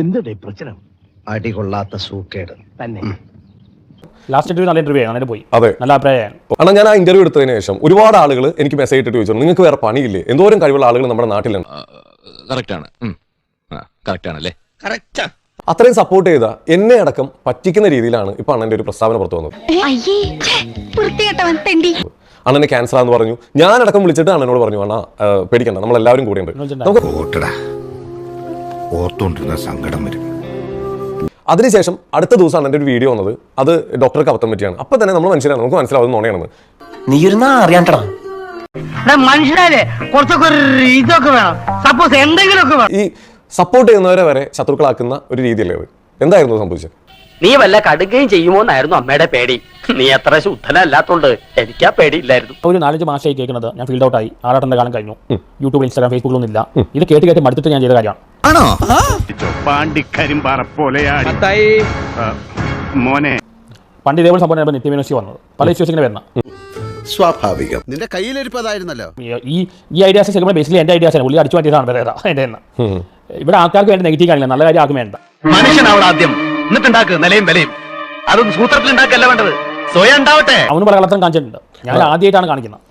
എന്തുടേ പ്രശ്നം? അടികൊള്ളാത്ത സൂക്കേട്. തന്നെ. Last interview നല്ല ഇന്റർവ്യൂ ആണ് പോയി. അതെ. നല്ല അഭിപ്രായമാണ് കാരണം ഞാൻ ആ ഇന്റർവ്യൂ എടുത്തതിന് ശേഷം ഒരുപാട് ആളുകൾ എനിക്ക് മെസ്സേജ് ഇട്ടിട്ട് ചോദിച്ചു നിങ്ങൾക്ക് വേറെ പണിയില്ലേ? എന്തോരം കഴിവുള്ള ആളുകൾ നമ്മുടെ നാട്ടിലുണ്ട്? കറക്റ്റാണ് കറക്റ്റാണല്ലേ അത്രയും സപ്പോർട്ട് ചെയ്ത എന്നെ അടക്കം പറ്റിക്കുന്ന രീതിയിലാണ് ഇപ്പൊ അണ്ണന്റെ ഒരു പ്രസ്താവന പുറത്തു വന്നത്. അണ്ണനെ വൃത്തികെട്ടവൻ തെണ്ടി. അണ്ണന് ക്യാൻസർ ആണെന്ന് പറഞ്ഞു. ഞാൻ അടക്കം വിളിച്ചിട്ട് അണ്ണനോട് പറഞ്ഞു അണ്ണാ പേടിക്കണ്ട നമ്മളെല്ലാവരും എല്ലാവരും കൂടെയുണ്ട് നമുക്ക് ഓട്ടടാ ഓർത്തോണ്ടിരുന്ന സങ്കടം വരും. അതിനുശേഷം അടുത്ത ദിവസമാണ് എന്റെ ഒരു വീഡിയോ വന്നത്. അത് ഡോക്ടർക്ക് അബദ്ധം പറ്റിയാണ്. അപ്പൊ തന്നെ നമ്മൾ മനസ്സിലാണ് നമുക്ക് മനസ്സിലാവുന്ന ഓണയാണ് നീ ഇരുന്നാ അറിയാണ്ടടാ മനുഷ്യരെ കുറച്ചൊക്കെ ഇതൊക്കെ വേണം. സപ്പോസ് എന്തെങ്കിലുമൊക്കെ വേണം. ഈ സപ്പോർട്ട് ചെയ്യുന്നവരെ വരെ ശത്രുക്കളാക്കുന്ന ഒരു രീതിയല്ലേ അത്? എന്തായിരുന്നു സംഭവിച്ചത്? നീ വല്ല കടുകയും ചെയ്യുമോന്നായിരുന്നു അമ്മയുടെ പേടി. നീ അത്ര ശുദ്ധനല്ലാത്തോണ്ട് എനിക്ക് ആ പേടിയില്ലായിരുന്നു. ഒരു നാലഞ്ച് മാസമായി കേൾക്കുന്നത് ഞാൻ ഫീൽഡ് ഔട്ട് ആയി. ആറാട്ടന്റെ കാലം കഴിഞ്ഞു. യൂട്യൂബ് ഇൻസ്റ്റാഗ്രാം ഫേസ്ബുക്കിലൊന്നും ഇല്ല. ഇത് കേട്ട് കേട്ട് മടുത്തിട്ട് ഞാൻ ചെയ്ത കാര്യമാണ്. ആണോ? പാണ്ടിക്കരിമ്പാറ പോലെയാണ് ആ, മോനെ. പണ്ട് ഇതേപോലെ സംഭവം നിത്യ യൂണിവേഴ്സിറ്റി വന്നത്. പല ഇഷ്യൂസ് ഇങ്ങനെ വരുന്ന. സ്വാഭാവികം. നിന്റെ കയ്യിലിരിപ്പതായിരുന്നല്ലോ. ഈ ഈ ഐഡിയാസ് ശരിക്കും ബേസിക്കലി എന്റെ ഐഡിയാസ് ആണ്. പുള്ളി അടിച്ചു മാറ്റിയതാണ് എന്റെ ഇവിടെ ആൾക്കാർക്ക് വേണ്ട നെഗറ്റീവ് കാണില്ല. നല്ല കാര്യം ആർക്കും വേണ്ട. മനുഷ്യനാവണം ആദ്യം. എന്നിട്ടുണ്ടാക്കുക നിലയും വിലയും. അതൊന്നും സൂത്രത്തിൽ ഉണ്ടാക്കല്ല വേണ്ടത്. സ്വയം ഉണ്ടാവട്ടെ. അവന് പല കളത്തരം കാണിച്ചിട്ടുണ്ട്. ഞാൻ ആദ്യമായിട്ടാണ് കാണിക്കുന്നത്.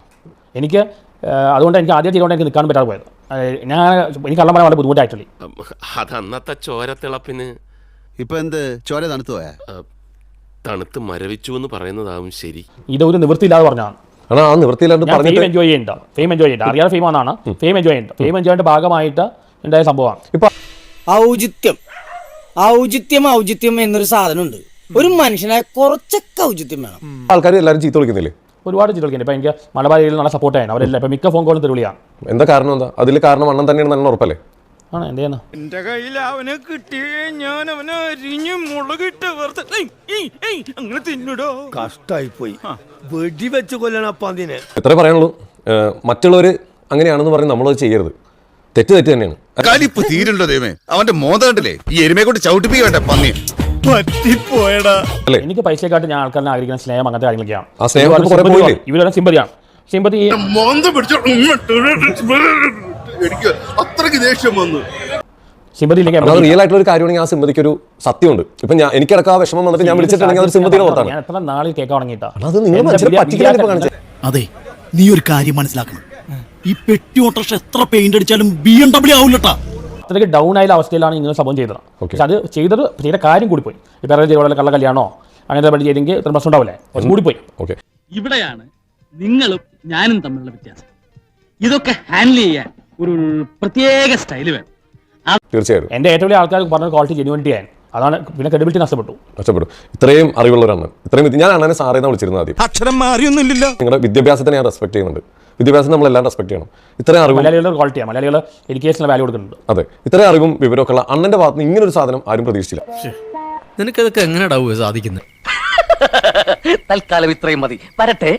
എനിക്ക് അതുകൊണ്ട് എനിക്ക് ആദ്യം ചെയ്തുകൊണ്ട് എനിക്ക് നിൽക്കാൻ പറ്റാതെ പോയത്. ഞാൻ എനിക്ക് കള്ളം പറയാൻ വളരെ ബുദ്ധിമുട്ടായിട്ടില്ല അതന്നത്തെ ചോരത്തിളപ്പിന് ഇപ്പൊ എന്ത്? ചോര തണുത്തു പോയാ? തണുത്ത് മരവിച്ചു എന്ന് പറയുന്നതാവും ശരി. ഇത് ഒരു നിവൃത്തിയില്ലാതെ പറഞ്ഞാണ് ആ നിവൃത്തിയില്ലാണ്ട് ഫെയിം എൻജോയ് ചെയ്യണ്ട ഫെയിം എൻജോയ് ചെയ്യണ്ട അറിയാതെ ഫെയിം ആണെന്നാണ് ഫെയിം എൻജോയ് ചെയ്യണ്ട ഫെയിം എൻജോയിന്റെ ഭാഗമായിട്ട് ഉണ്ടായ സംഭവമാണ്. ഇപ്പൊ ഔചിത്യം. ഔചിത്യം ഔചിത്യം എന്നൊരു സാധനമുണ്ട്. ഒരു മനുഷ്യനെ കുറച്ചൊക്കെ ഔചിത്യം വേണം. ആൾക്കാർ എല്ലാവരും ചീത്ത വിളിക്കുന്നില്ലേ? ഒരുപാട് ചിത്രക്കുണ്ട് ഇപ്പൊ എനിക്ക് മലബാരിയിൽ നല്ല സപ്പോർട്ട് ചെയ്യണം അവരെല്ലാം ഇപ്പൊ മിക്ക ഫോൺ കോളും തെരുവിളിയാണ് എന്താ കാരണം എന്താ? അതിൽ കാരണം അണ്ണൻ തന്നെയാണ് നല്ല ഉറപ്പല്ലേ? ആണ് എന്ത് ചെയ്യുന്നത് എന്റെ കയ്യിൽ അവനെ കിട്ടിയേ ഞാൻ അവനെ അരിഞ്ഞു മുളകിട്ട് അങ്ങനെ തിന്നിടോ? കഷ്ടായി പോയി വെടി വെച്ച് കൊല്ലണ അതിനെ എത്ര പറയാനുള്ളൂ. മറ്റുള്ളവർ അങ്ങനെയാണെന്ന് പറഞ്ഞ് നമ്മളത് ചെയ്യരുത്. തെറ്റ് തെറ്റ് തന്നെയാണ്. കലിപ്പ് തീരുണ്ടോ ദൈവമേ? അവന്റെ മോതണ്ടല്ലേ ഈ എരുമയെ കൊണ്ട് ചവിട്ടിപ്പിക്കട്ടെ പന്നി. പറ്റിപ്പോയടാ. അല്ലേ? എനിക്ക് പൈസയെക്കാട്ട് ഞാൻ ആൾക്കാരെ ആഗ്രഹിക്കുന്ന സ്നേഹം അങ്ങനത്തെ കാര്യങ്ങളൊക്കെയാണ് ആ സ്നേഹം ഇപ്പൊ കുറേ പോയില്ലേ? ഇവരുടെ സിമ്പതിയാണ് സിമ്പതി മോന്ത പിടിച്ചോ എനിക്ക് അത്രയ്ക്ക് ദേഷ്യം വന്നു. സിമ്പതി അത് ഇല്ലെങ്കിൽ റിയൽ ആയിട്ടുള്ള ഒരു കാര്യമാണെങ്കിൽ ആ സിമ്പതിക്ക് ഒരു സത്യമുണ്ട്. ഇപ്പൊ ഞാൻ എനിക്കിടക്ക് ആ വിഷമം വന്നിട്ട് ഞാൻ വിളിച്ചിട്ടുണ്ടെങ്കിൽ അത് സിമ്പതിയുടെ പുറത്താണ്. ഞാൻ എത്ര നാളിൽ കേൾക്കാൻ തുടങ്ങിയിട്ടാ? അത് നിങ്ങൾ മനുഷ്യരെ പറ്റിക്കാൻ ഇപ്പൊ കാണിച്ചത് അതെ നീ ഒരു കാര്യം മനസ്സിലാക്കണം. ഈ പെട്ടി ഓട്ടർഷ എത്ര പെയിന്റ് അടിച്ചാലും ബി എം ഡബ്ല്യൂ ആവില്ലട്ടാ അത്രയ്ക്ക് ഡൗൺ ആയ അവസ്ഥയിലാണ് ഇങ്ങനെ സംഭവം ചെയ്തത്. പക്ഷെ അത് ചെയ്തത് ചെയ്ത കാര്യം കൂടിപ്പോയി. ഇപ്പൊ വേറെ ചെയ്ത കള്ള കല്യാണോ അങ്ങനത്തെ പണി ചെയ്തെങ്കിൽ ഇത്ര പ്രശ്നം ഉണ്ടാവില്ലേ? കൂടിപ്പോയി. ഓക്കെ ഇവിടെയാണ് നിങ്ങളും ഞാനും തമ്മിലുള്ള വ്യത്യാസം. ഇതൊക്കെ ഹാൻഡിൽ ചെയ്യാൻ ഒരു പ്രത്യേക സ്റ്റൈൽ വേണം. തീർച്ചയായും. എന്റെ ഏറ്റവും വലിയ ആൾക്കാർ പറഞ്ഞ ക്വാളിറ്റി ജെനുവിനിറ്റി ആയി അതാണ് പിന്നെ ക്രെഡിബിലിറ്റി നഷ്ടപ്പെട്ടു. നഷ്ടപ്പെട്ടു. ഇത്രയും അറിവുള്ളവരാണ്. ഇത്രയും ഞാൻ അണ്ണനെ സാറേന്ന് വിളിച്ചിരുന്നത് ആദ്യം. അക്ഷരം മാറിയൊന്നുമില്ല നിങ്ങളുടെ വിദ്യാഭ്യാസത്തെ ഞാൻ റെസ്പെക്ട് ചെയ്യുന്നുണ്ട്. വിദ്യാഭ്യാസം നമ്മൾ എല്ലാം റെസ്പെക്ട് ചെയ്യണം. ഇത്രയും അറിവ് മലയാളികളുടെ ക്വാളിറ്റിയാണ് മലയാളികൾ എഡ്യൂക്കേഷനിൽ വാല്യൂ കൊടുക്കുന്നുണ്ട്. അതെ. ഇത്രയും അറിവും വിവരമൊക്കെ ഉള്ള അണ്ണന്റെ ഭാഗത്ത് നിന്ന് ഇങ്ങനെ ഒരു സാധനം ആരും പ്രതീക്ഷിച്ചില്ല. നിനക്കതൊക്കെ എങ്ങനെയാടാവുക സാധിക്കുന്നത് തൽക്കാലം ഇത്രയും മതി. വരട്ടെ.